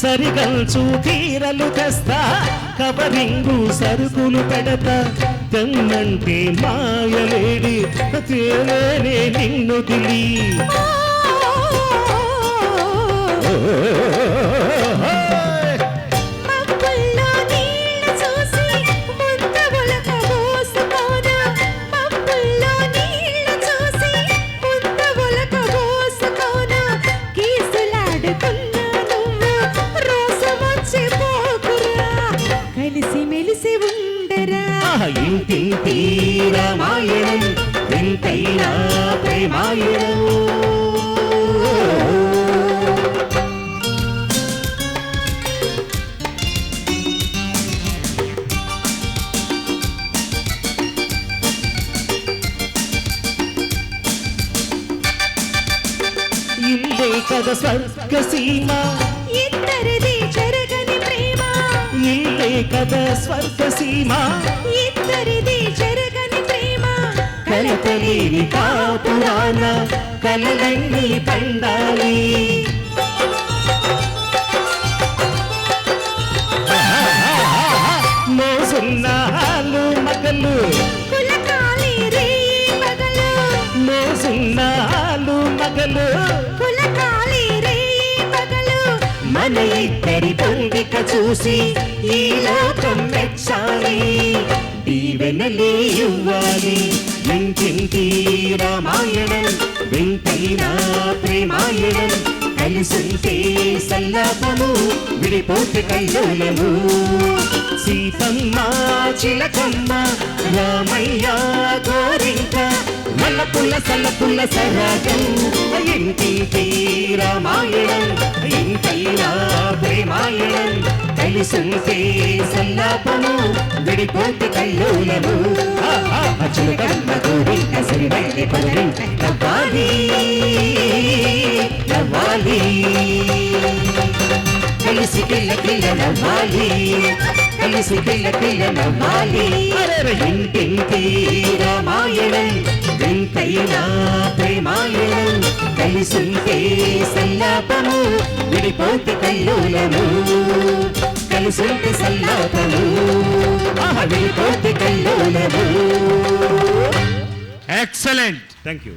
సరిగల్చు తీరలు తెస్తా కబరింగు సరుకులు పెడతా తెమ్మంటే మాయలేడి తేలేనే నిన్ను తిలి ఇంటింటి రామాయణం వింతైనా ప్రేమాయణం. ఇల్లే కథ స్వర్గ సీమ ఇద్దరిది జరగని ప్రేమ. ఇల్లే కథ స్వర్గ సీమ కలతలేని కాపురాన కలలన్నీ పండాలి. మోసున్నాలు మగలు. మోసున్నాలు మగలు. మన ఇద్దరి పొందిక చూసి ఈ లోకం మెచ్చాలి. దీవెనలే ఇవ్వాలి. ఇంటింటి రామాయణం వింటైనా ప్రేమాయణం కలిసుంటే సల్లాపము విడిపోతే కల్లోలము సీతమ్మ చిలకమ్మ రామయ్య గోరింక మల్లపుల్ల సల్లపుల్ల సరాగం ఇంటింటి రామాయణం ఇంటైనా కలిసుంటే సల్లాపము విడిపోతే కల్లోలము. చిలకమ్మ గోరింక సిరివెల్లి పొదరింక నవ్వాలి నవ్వాలి. కలిసి పిల్ల పిల్ల నవ్వాలి కలిసి పిల్ల పిల్ల నవ్వాలి. ఇంటింటి రామాయణం వింతైనా ప్రేమాయణం. కలిసుంటే సల్లాపము విడిపోతే కల్లోలము. కలిసుంటే సల్లాపము ఆహా, విడిపోతే కల్లోలము. Excellent thank you